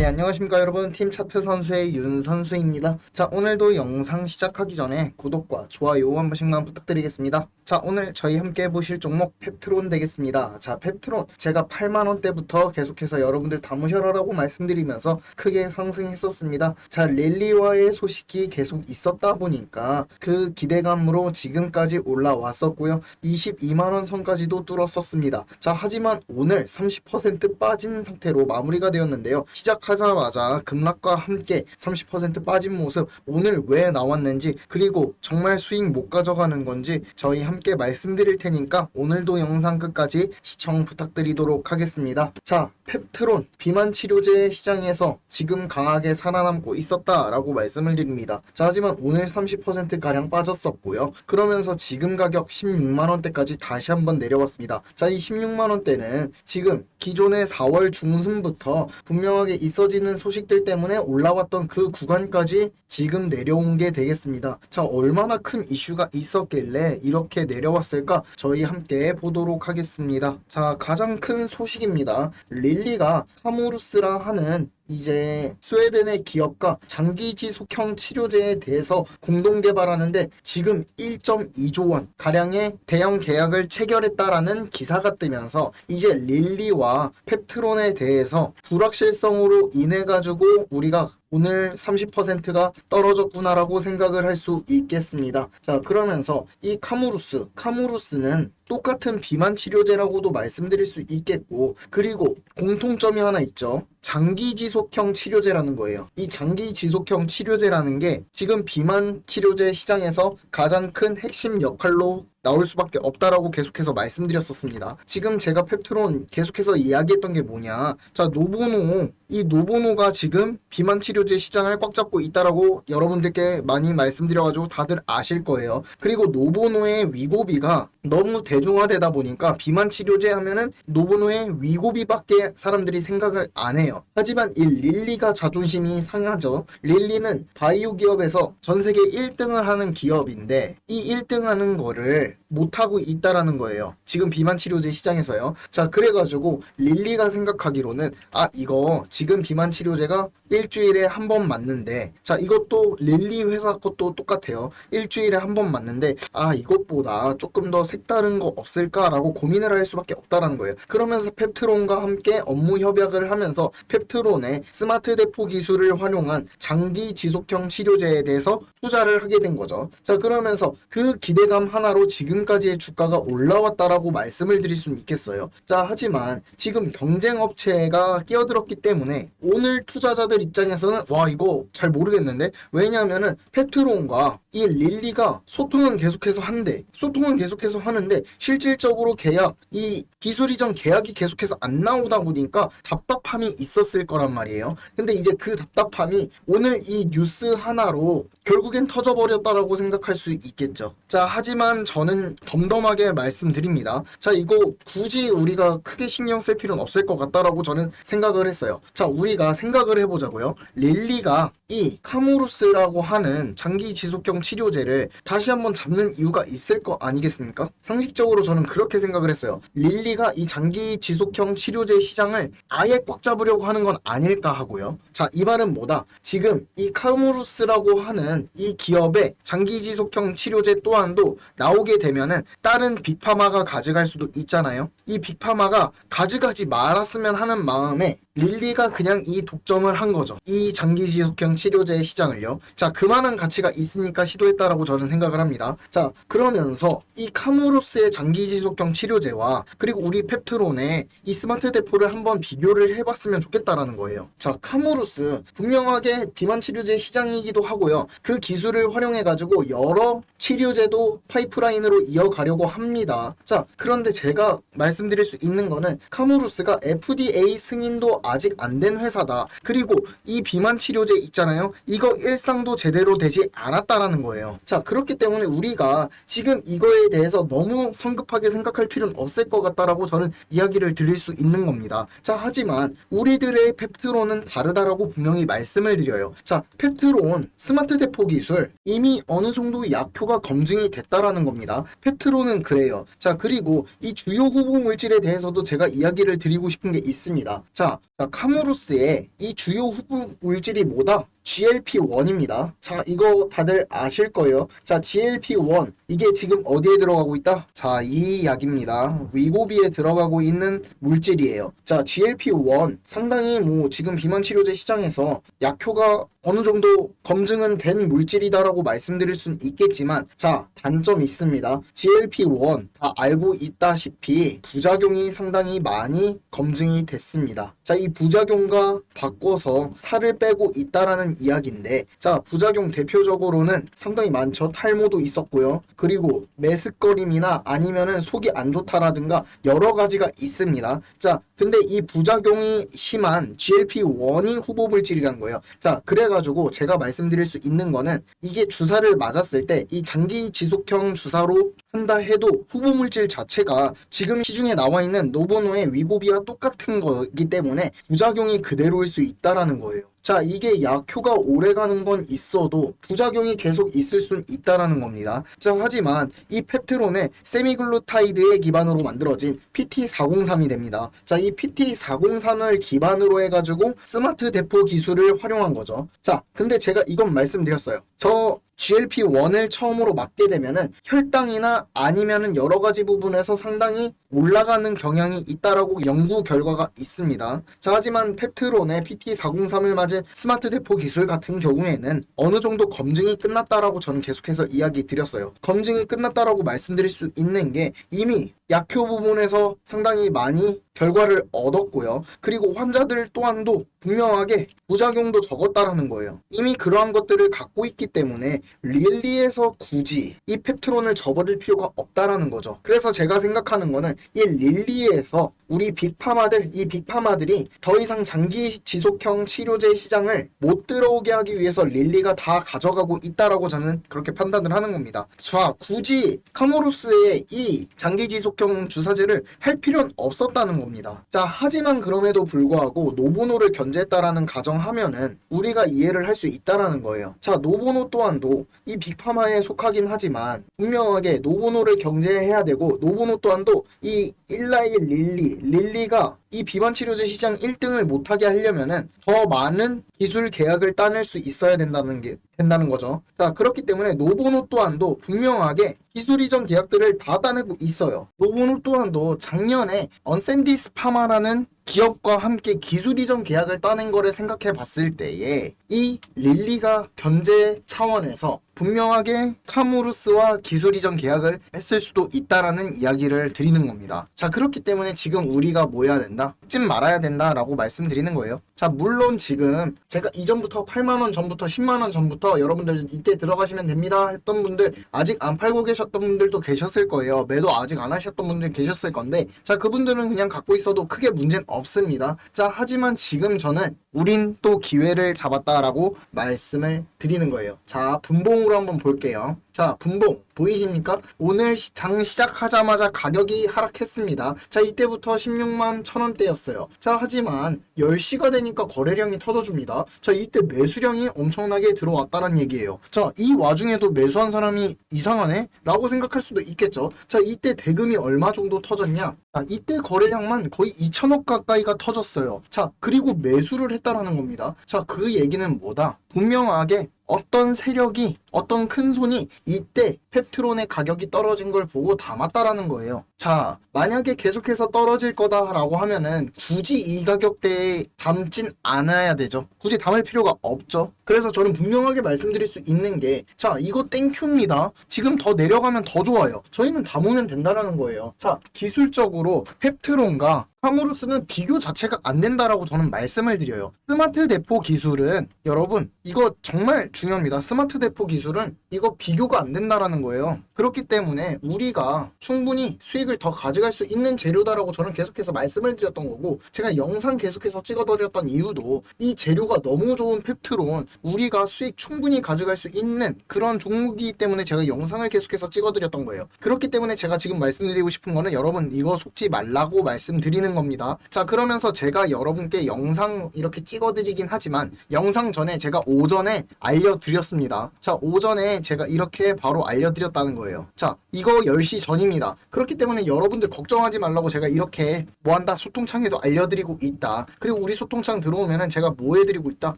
네, 안녕하십니까 여러분. 팀 차트 선수의 윤 선수입니다. 자, 오늘도 영상 시작하기 전에 구독과 좋아요 한 번씩만 부탁드리겠습니다. 자, 오늘 저희 함께 보실 종목 펩트론 되겠습니다. 자, 펩트론 제가 8만 원대부터 계속해서 여러분들 담으셔라라고 말씀드리면서 크게 상승했었습니다. 자, 랠리와의 소식이 계속 있었다 보니까 그 기대감으로 지금까지 올라왔었고요. 22만 원 선까지도 뚫었었습니다. 자, 하지만 오늘 30% 빠진 상태로 마무리가 되었는데요. 시작 하자마자 급락과 함께 30% 빠진 모습 오늘 왜 나왔는지 그리고 정말 수익 못 가져가는 건지 저희 함께 말씀드릴 테니까 오늘도 영상 끝까지 시청 부탁드리도록 하겠습니다. 자, 펩트론 비만 치료제 시장에서 지금 강하게 살아남고 있었다라고 말씀을 드립니다. 자, 하지만 오늘 30% 가량 빠졌었고요. 그러면서 지금 가격 16만 원대까지 다시 한번 내려왔습니다. 자, 이 16만 원대는 지금 기존의 4월 중순부터 분명하게 있 어지는 소식들 때문에 올라왔던 그 구간까지 지금 내려온 게 되겠습니다. 자, 얼마나 큰 이슈가 있었길래 이렇게 내려왔을까? 저희 함께 보도록 하겠습니다. 자, 가장 큰 소식입니다. 릴리가 카무루스라 하는 이제 스웨덴의 기업과 장기 지속형 치료제에 대해서 공동 개발하는데 지금 1.2조 원 가량의 대형 계약을 체결했다라는 기사가 뜨면서 이제 릴리와 펩트론에 대해서 불확실성으로 인해 가지고 우리가 오늘 30%가 떨어졌구나라고 생각을 할 수 있겠습니다. 자, 그러면서 이 카무루스, 카무루스는 똑같은 비만 치료제라고도 말씀드릴 수 있겠고, 그리고 공통점이 하나 있죠. 장기 지속형 치료제라는 거예요. 이 장기 지속형 치료제라는 게 지금 비만 치료제 시장에서 가장 큰 핵심 역할로 나올 수밖에 없다라고 계속해서 말씀드렸었습니다. 지금 제가 펩트론 계속해서 이야기했던 게 뭐냐. 자, 노보노. 이 노보노가 지금 비만 치료제 시장을 꽉 잡고 있다라고 여러분들께 많이 말씀드려가지고 다들 아실 거예요. 그리고 노보노의 위고비가 너무 대중화되다 보니까 비만 치료제 하면은 노보노의 위고비밖에 사람들이 생각을 안 해요. 하지만 이 릴리가 자존심이 상하죠. 릴리는 바이오 기업에서 전 세계 1등을 하는 기업인데 이 1등 하는 거를 못하고 있다라는 거예요. 지금 비만 치료제 시장에서요. 자, 그래가지고 릴리가 생각하기로는 아, 이거 지금 비만 치료제가 일주일에 한 번 맞는데 자, 이것도 릴리 회사 것도 똑같아요. 일주일에 한 번 맞는데 아, 이것보다 조금 더 색다른 거 없을까라고 고민을 할 수밖에 없다라는 거예요. 그러면서 펩트론과 함께 업무 협약을 하면서 펩트론의 스마트 대포 기술을 활용한 장기 지속형 치료제에 대해서 투자를 하게 된 거죠. 자, 그러면서 그 기대감 하나로 지 금까지의 주가가 올라왔다라고 말씀을 드릴 수는 있겠어요. 자, 하지만 지금 경쟁 업체가 끼어들었기 때문에 오늘 투자자들 입장에서는 와, 이거 잘 모르겠는데 왜냐하면은 펩트론과 이 릴리가 소통은 계속해서 한대 소통은 계속해서 하는데 실질적으로 계약 이 기술 이전 계약이 계속해서 안 나오다 보니까 답답함이 있었을 거란 말이에요. 근데 이제 그 답답함이 오늘 이 뉴스 하나로 결국엔 터져버렸다라고 생각할 수 있겠죠. 자, 하지만 저는 덤덤하게 말씀드립니다. 자, 이거 굳이 우리가 크게 신경 쓸 필요는 없을 것 같다라고 저는 생각을 했어요. 자, 우리가 생각을 해보자고요. 릴리가 이 카무루스라고 하는 장기 지속형 치료제를 다시 한번 잡는 이유가 있을 거 아니겠습니까? 상식적으로 저는 그렇게 생각을 했어요. 릴리가 이 장기 지속형 치료제 시장을 아예 꽉 잡으려고 하는 건 아닐까 하고요. 자, 이 말은 뭐다? 지금 이 카무루스라고 하는 이 기업의 장기 지속형 치료제 또한도 나오게 되면은 다른 빅파마가 가져갈 수도 있잖아요. 이 빅파마가 가져가지 말았으면 하는 마음에 릴리가 그냥 이 독점을 한 거죠. 이 장기 지속형 치료제 시장을요. 자, 그만한 가치가 있으니까 시도했다라고 저는 생각을 합니다. 자, 그러면서 이 카무루스의 장기 지속형 치료제와 그리고 우리 펩트론의 이 스마트 대포를 한번 비교를 해봤으면 좋겠다라는 거예요. 자, 카무루스 분명하게 비만 치료제 시장이기도 하고요. 그 기술을 활용해가지고 여러 치료제도 파이프라인으로 이어가려고 합니다. 자, 그런데 제가 말씀 드릴 수 있는 거는 카무루스가 FDA 승인도 아직 안 된 회사다. 그리고 이 비만 치료제 있잖아요. 이거 일상도 제대로 되지 않았다라는 거예요. 자, 그렇기 때문에 우리가 지금 이거에 대해서 너무 성급하게 생각할 필요는 없을 것 같다라고 저는 이야기를 드릴 수 있는 겁니다. 자, 하지만 우리들의 펩트론은 다르다라고 분명히 말씀을 드려요. 자, 펩트론 스마트 대포 기술 이미 어느 정도 약효가 검증이 됐다라는 겁니다. 펩트론은 그래요. 자, 그리고 이 주요 후보 물 질에 대해서도 제가 이야기를 드리고 싶은 게 있습니다. 자, 자 카무루스의 이 주요 후보 물질이 뭐다? GLP-1입니다. 자, 이거 다들 아실 거예요. 자, GLP-1 이게 지금 어디에 들어가고 있다? 자, 이 약입니다. 위고비에 들어가고 있는 물질이에요. 자, GLP-1 상당히 뭐 지금 비만 치료제 시장에서 약효가 어느 정도 검증은 된 물질이다라고 말씀드릴 수는 있겠지만 자, 단점이 있습니다. GLP-1 다 알고 있다시피 부작용이 상당히 많이 검증이 됐습니다. 자, 이 부작용과 바꿔서 살을 빼고 있다라는 이야기인데 자, 부작용 대표적으로는 상당히 많죠. 탈모도 있었고요. 그리고 메스꺼림이나 아니면은 속이 안 좋다라든가 여러 가지가 있습니다. 자, 근데 이 부작용이 심한 GLP-1이 후보 물질이란 거예요. 자, 그래 가지고 제가 말씀드릴 수 있는 거는 이게 주사를 맞았을 때 이 장기 지속형 주사로 한다 해도 후보 물질 자체가 지금 시중에 나와 있는 노보노의 위고비와 똑같은 거기 때문에 부작용이 그대로일 수 있다라는 거예요. 자, 이게 약효가 오래 가는 건 있어도 부작용이 계속 있을 순 있다라는 겁니다. 자, 하지만 이 펩트론은 세미글루타이드의 기반으로 만들어진 PT403이 됩니다. 자, 이 PT403을 기반으로 해가지고 스마트 대포 기술을 활용한 거죠. 자, 근데 제가 이건 말씀드렸어요. 저 GLP-1을 처음으로 맞게 되면은 혈당이나 아니면은 여러 가지 부분에서 상당히 올라가는 경향이 있다라고 연구 결과가 있습니다. 자, 하지만 펩트론의 PT403을 맞은 스마트 대포 기술 같은 경우에는 어느 정도 검증이 끝났다라고 저는 계속해서 이야기 드렸어요. 검증이 끝났다라고 말씀드릴 수 있는 게 이미 약효 부분에서 상당히 많이 결과를 얻었고요. 그리고 환자들 또한도 분명하게 부작용도 적었다라는 거예요. 이미 그러한 것들을 갖고 있기 때문에 릴리에서 굳이 이 펩트론을 접어들 필요가 없다라는 거죠. 그래서 제가 생각하는 거는 이 릴리에서 우리 빅파마들, 이 빅파마들이 더 이상 장기 지속형 치료제 시장을 못 들어오게 하기 위해서 릴리가 다 가져가고 있다라고 저는 그렇게 판단을 하는 겁니다. 자, 굳이 카모루스의 이 장기 지속형 주사제를 할 필요는 없었다는 겁니다. 자, 하지만 그럼에도 불구하고 노보노를 견제했다라는 가정하면은 우리가 이해를 할 수 있다라는 거예요. 자, 노보노 또한도 이 빅파마에 속하긴 하지만 분명하게 노보노를 경제해야 되고 노보노 또한도 이 일라이 릴리, 릴리가 이 비만 치료제 시장 1등을 못하게 하려면은 더 많은 기술 계약을 따낼 수 있어야 된다는 게 된다는 거죠. 자, 그렇기 때문에 노보노 또한도 분명하게 기술 이전 계약들을 다 따내고 있어요. 노보노 또한도 작년에 언샌디스 파마라는 기업과 함께 기술 이전 계약을 따낸 거를 생각해 봤을 때에 이 릴리가 견제 차원에서 분명하게 카무루스와 기술 이전 계약을 했을 수도 있다라는 이야기를 드리는 겁니다. 자, 그렇기 때문에 지금 우리가 뭐 해야 된다? 찜 말아야 된다라고 말씀드리는 거예요. 자, 물론 지금 제가 이전부터 8만원 전부터 10만원 전부터 여러분들 이때 들어가시면 됩니다 했던 분들 아직 안 팔고 계셨 던 분들도 계셨을 거예요. 매도 아직 안 하셨던 분들 계셨을 건데 자, 그분들은 그냥 갖고 있어도 크게 문제는 없습니다. 자, 하지만 지금 저는 우린 또 기회를 잡았다라고 말씀을 드리는 거예요. 자, 분봉으로 한번 볼게요. 자, 분봉 보이십니까? 오늘 시- 장 시작하자마자 가격이 하락했습니다. 자, 이때부터 16만 1000원대였어요. 자, 하지만 10시가 되니까 거래량이 터져줍니다. 자, 이때 매수량이 엄청나게 들어왔다는 얘기예요. 자, 이 와중에도 매수한 사람이 이상하네? 라고 생각할 수도 있겠죠. 자, 이때 대금이 얼마 정도 터졌냐? 자, 이때 거래량만 거의 2천억 가까이가 터졌어요. 자, 그리고 매수를 했다라는 겁니다. 자, 그 얘기는 뭐다? 분명하게 어떤 세력이 어떤 큰 손이 이때 펩트론의 가격이 떨어진 걸 보고 담았다라는 거예요. 자, 만약에 계속해서 떨어질 거다라고 하면은 굳이 이 가격대에 담진 않아야 되죠. 굳이 담을 필요가 없죠. 그래서 저는 분명하게 말씀드릴 수 있는 게, 자, 이거 땡큐입니다. 지금 더 내려가면 더 좋아요. 저희는 담으면 된다라는 거예요. 자, 기술적으로 펩트론과 카무루스는 비교 자체가 안 된다라고 저는 말씀을 드려요. 스마트 대포 기술은 여러분 이거 정말 중요합니다. 스마트 대포 기술은 이거 비교가 안 된다라는 거예요. 그렇기 때문에 우리가 충분히 수익을 더 가져갈 수 있는 재료다라고 저는 계속해서 말씀을 드렸던 거고 제가 영상 계속해서 찍어드렸던 이유도 이 재료가 너무 좋은 펩트론 우리가 수익 충분히 가져갈 수 있는 그런 종목이기 때문에 제가 영상을 계속해서 찍어드렸던 거예요. 그렇기 때문에 제가 지금 말씀드리고 싶은 거는 여러분 이거 속지 말라고 말씀드리는 겁니다. 자 그러면서 제가 여러분께 영상 이렇게 찍어드리긴 하지만 영상 전에 제가 오전에 알려 드렸습니다. 자, 오전에 제가 이렇게 바로 알려드렸다는 거예요. 자, 이거 10시 전입니다. 그렇기 때문에 여러분들 걱정하지 말라고 제가 이렇게 뭐 한다 소통창에도 알려드리고 있다. 그리고 우리 소통창 들어오면은 제가 뭐 해드리고 있다.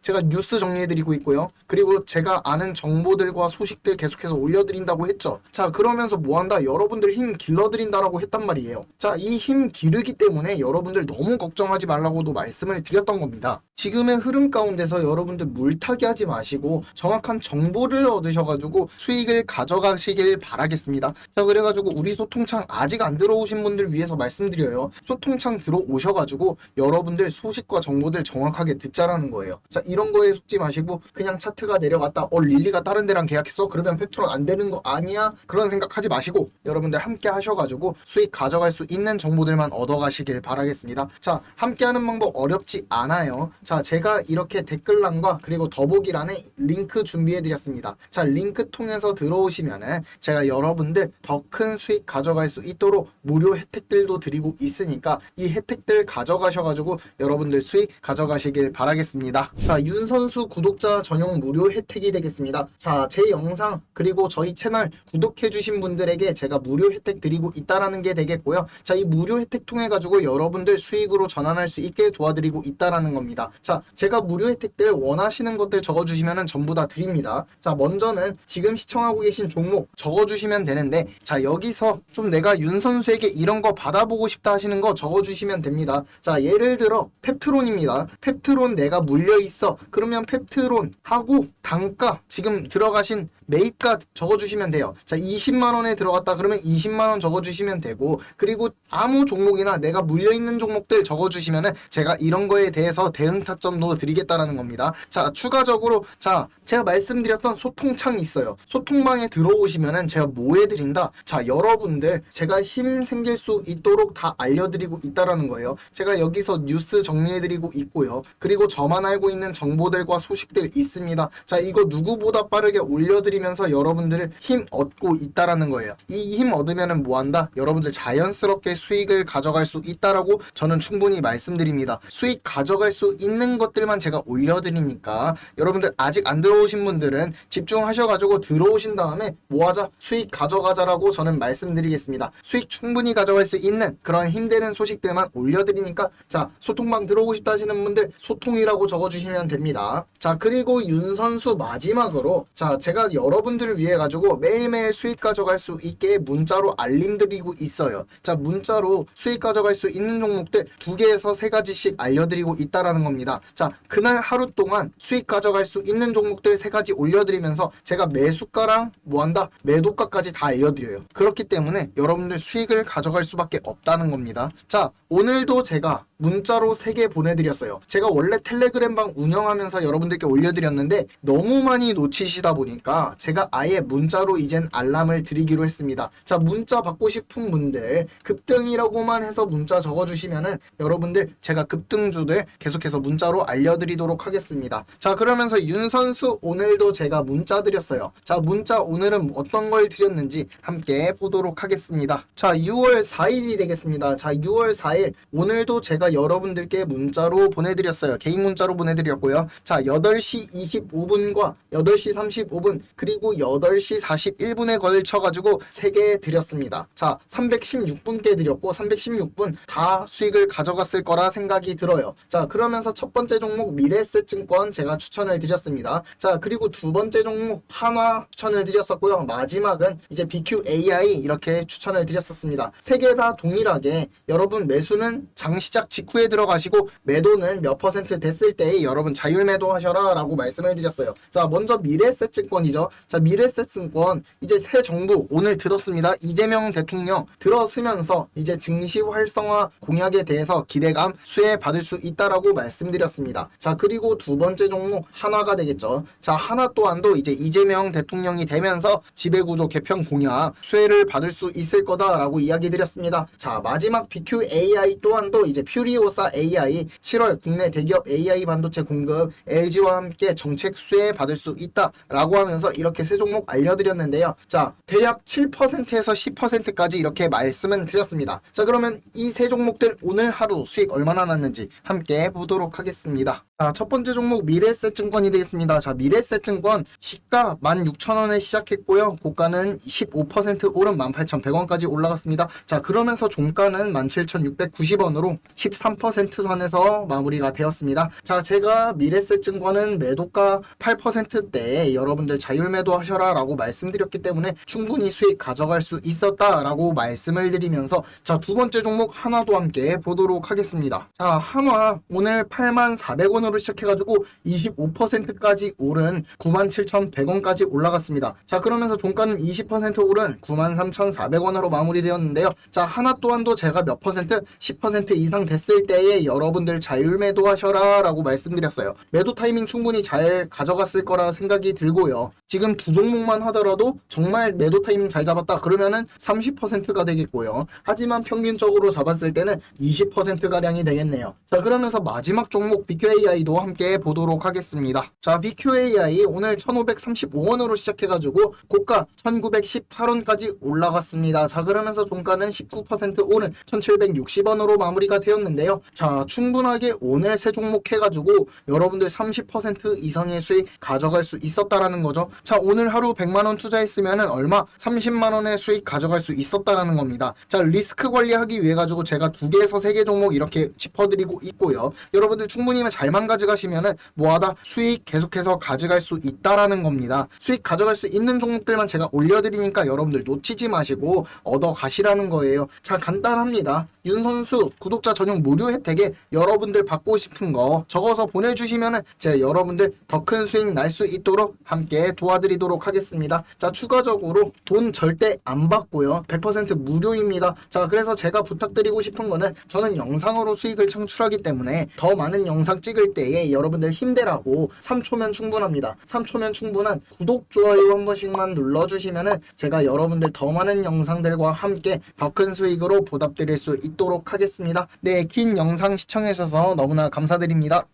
제가 뉴스 정리해드리고 있고요. 그리고 제가 아는 정보들과 소식들 계속해서 올려드린다고 했죠. 자, 그러면서 뭐 한다. 여러분들 힘 길러드린다라고 했단 말이에요. 자, 이 힘 기르기 때문에 여러분들 너무 걱정하지 말라고도 말씀을 드렸던 겁니다. 지금의 흐름 가운데서 여러분들 물타기 하지 마시고 정확한 정보를 얻으셔가지고 수익을 가져가시길 바라겠습니다. 자, 그래가지고 우리 소통창 아직 안 들어오신 분들 위해서 말씀드려요. 소통창 들어오셔가지고 여러분들 소식과 정보들 정확하게 듣자라는 거예요. 자, 이런 거에 속지 마시고 그냥 차트가 내려갔다. 어, 릴리가 다른 데랑 계약했어? 그러면 펩트론 안 되는 거 아니야? 그런 생각하지 마시고 여러분들 함께 하셔가지고 수익 가져갈 수 있는 정보들만 얻어가시길 바라겠습니다. 자, 함께하는 방법 어렵지 않아요. 자, 제가 이렇게 댓글란과 그리고 더보기란에 링크 준비해드렸습니다. 자, 링크 통해서 들어오시면은 제가 여러분들 더 큰 수익 가져갈 수 있도록 무료 혜택들도 드리고 있으니까 이 혜택들 가져가셔가지고 여러분들 수익 가져가시길 바라겠습니다. 자, 윤 선수 구독자 전용 무료 혜택이 되겠습니다. 자, 제 영상 그리고 저희 채널 구독해주신 분들에게 제가 무료 혜택 드리고 있다라는 게 되겠고요. 자, 이 무료 혜택 통해 가지고 여러분들 수익으로 전환할 수 있게 도와드리고 있다라는 겁니다. 자, 제가 무료 혜택들 원하시는 것들 적어주시면 전부 다 드립니다. 자, 먼저는 지금 시청하고 계신 종목 적어주시면 되는데, 자, 여기서 좀 내가 윤 선수에게 이런 거 받아보고 싶다 하시는 거 적어주시면 됩니다. 자, 예를 들어 펩트론입니다. 펩트론 내가 물려 있어. 그러면 펩트론 하고 단가 지금 들어가신 매입가 적어주시면 돼요. 자, 20만 원에 들어갔다 그러면 20만 원 적어주시면 되고 그리고 아무 종목이나 내가 물려 있는 종목들 적어주시면은 제가 이런 거에 대해서 대응 타점도 드리겠다라는 겁니다. 자, 추가적으로 자, 제가 말씀드렸던 소통창 있어요. 소통방에 들어오시면은 제가 뭐 해드린다. 자, 여러분들 제가 힘 생길 수 있도록 다 알려드리고 있다라는 거예요. 제가 여기서 뉴스 정리해드리고 있고요. 그리고 저만 알고 있는 정보들과 소식들 있습니다. 자, 이거 누구보다 빠르게 올려드리면 서 여러분들을 힘 얻고 있다라는 거예요. 이 힘 얻으면은 뭐 한다? 여러분들 자연스럽게 수익을 가져갈 수 있다라고 저는 충분히 말씀드립니다. 수익 가져갈 수 있는 것들만 제가 올려드리니까 여러분들 아직 안 들어오신 분들은 집중하셔가지고 들어오신 다음에 뭐 하자? 수익 가져가자라고 저는 말씀드리겠습니다. 수익 충분히 가져갈 수 있는 그런 힘되는 소식들만 올려드리니까 자 소통방 들어오고 싶다 하시는 분들 소통이라고 적어주시면 됩니다. 자 그리고 윤 선수 마지막으로 자 제가 여러분들을 위해 가지고 매일매일 수익 가져갈 수 있게 문자로 알림 드리고 있어요. 자 문자로 수익 가져갈 수 있는 종목들 두 개에서 세 가지씩 알려드리고 있다라는 겁니다. 자 그날 하루 동안 수익 가져갈 수 있는 종목들 세 가지 올려드리면서 제가 매수가랑 뭐한다 매도가까지 다 알려드려요. 그렇기 때문에 여러분들 수익을 가져갈 수밖에 없다는 겁니다. 자 오늘도 제가 문자로 3개 보내드렸어요. 제가 원래 텔레그램 방 운영하면서 여러분들께 올려드렸는데 너무 많이 놓치시다 보니까 제가 아예 문자로 이젠 알람을 드리기로 했습니다. 자, 문자 받고 싶은 분들 급등이라고만 해서 문자 적어주시면은 여러분들 제가 급등주들 계속해서 문자로 알려드리도록 하겠습니다. 자, 그러면서 윤 선수 오늘도 제가 문자 드렸어요. 자, 문자 오늘은 어떤 걸 드렸는지 함께 보도록 하겠습니다. 자, 6월 4일이 되겠습니다. 자, 6월 4일 오늘도 제가 여러분들께 문자로 보내드렸어요. 개인 문자로 보내드렸고요. 자, 8시 25분과 8시 35분 그리고 8시 41분에 걸쳐 가지고 3개 드렸습니다. 자, 316분께 드렸고 316분 다 수익을 가져갔을 거라 생각이 들어요. 자, 그러면서 첫 번째 종목 미래에셋증권 제가 추천을 드렸습니다. 자, 그리고 두 번째 종목 한화 추천을 드렸었고요. 마지막은 이제 BQAI 이렇게 추천을 드렸었습니다. 세 개 다 동일하게 여러분 매수는 장 시작 직후에 들어가시고 매도는 몇 퍼센트 됐을 때 여러분 자율 매도 하셔라 라고 말씀을 드렸어요. 자, 먼저 미래에셋증권이죠. 자, 미래에셋증권 이제 새 정부 오늘 들었습니다. 이재명 대통령 들어서면서 이제 증시 활성화 공약에 대해서 기대감 수혜 받을 수 있다라고 말씀드렸습니다. 자, 그리고 두 번째 종목 하나가 되겠죠. 자, 하나 또한도 이제 이재명 대통령이 되면서 지배구조 개편 공약 수혜를 받을 수 있을 거다라고 이야기 드렸습니다. 자, 마지막 BQAI 또한도 이제 퓨리오사 AI 7월 국내 대기업 AI 반도체 공급 LG와 함께 정책 수혜 받을 수 있다라고 하면서 이렇게 세 종목 알려드렸는데요. 자, 대략 7%에서 10%까지 이렇게 말씀은 드렸습니다. 자, 그러면 이 세 종목들 오늘 하루 수익 얼마나 났는지 함께 보도록 하겠습니다. 자, 첫 번째 종목 미래에셋증권이 되겠습니다. 자, 미래에셋증권 시가 16,000원에 시작했고요. 고가는 15% 오른 18,100원까지 올라갔습니다. 자, 그러면서 종가는 17,690원으로 13% 선에서 마무리가 되었습니다. 자, 제가 미래에셋증권은 매도가 8%대 여러분들 자율 매도 하셔라 라고 말씀드렸기 때문에 충분히 수익 가져갈 수 있었다 라고 말씀을 드리면서 자, 두 번째 종목 하나도 함께 보도록 하겠습니다. 자, 한화 오늘 84,400원으로 시작해가지고 25%까지 오른 97,100원까지 올라갔습니다. 자, 그러면서 종가는 20% 오른 93,400원으로 마무리되었는데요. 자, 하나 또한도 제가 몇 퍼센트, 10% 이상 됐을 때에 여러분들 자율 매도하셔라 라고 말씀드렸어요. 매도 타이밍 충분히 잘 가져갔을 거라 생각이 들고요. 지금 두 종목만 하더라도 정말 매도 타이밍 잘 잡았다 그러면은 30%가 되겠고요. 하지만 평균적으로 잡았을 때는 20%가량이 되겠네요. 자, 그러면서 마지막 종목 BQAI도 함께 보도록 하겠습니다. 자, BQAI 오늘 1535원으로 시작해가지고 고가 1918원까지 올라갔습니다. 자, 그러면서 종가는 19% 오른 1760원으로 마무리가 되었는데요. 자, 충분하게 오늘 세 종목 해가지고 여러분들 30% 이상의 수익 가져갈 수 있었다라는 거죠. 자, 오늘 하루 100만원 투자했으면은 얼마? 30만원의 수익 가져갈 수 있었다라는 겁니다. 자, 리스크 관리하기 위해 가지고 제가 두 개에서 세 개 종목 이렇게 짚어드리고 있고요. 여러분들 충분히 잘만 가져가시면은 뭐하다 수익 계속해서 가져갈 수 있다라는 겁니다. 수익 가져갈 수 있는 종목들만 제가 올려드리니까 여러분들 놓치지 마시고 얻어 가시라는 거예요. 자, 간단합니다. 윤 선수 구독자 전용 무료 혜택에 여러분들 받고 싶은 거 적어서 보내주시면은 제가 여러분들 더 큰 수익 날 수 있도록 함께 도와드리도록 하겠습니다. 자, 추가적으로 돈 절대 안 받고요. 100% 무료입니다. 자, 그래서 제가 부탁드리고 싶은 거는 저는 영상으로 수익을 창출하기 때문에 더 많은 영상 찍을 때에 여러분들 힘내라고 3초면 충분합니다. 3초면 충분한 구독, 좋아요 한 번씩만 눌러주시면은 제가 여러분들 더 많은 영상들과 함께 더 큰 수익으로 보답드릴 수 있도록 하겠습니다. 네, 긴 영상 시청해주셔서 너무나 감사드립니다.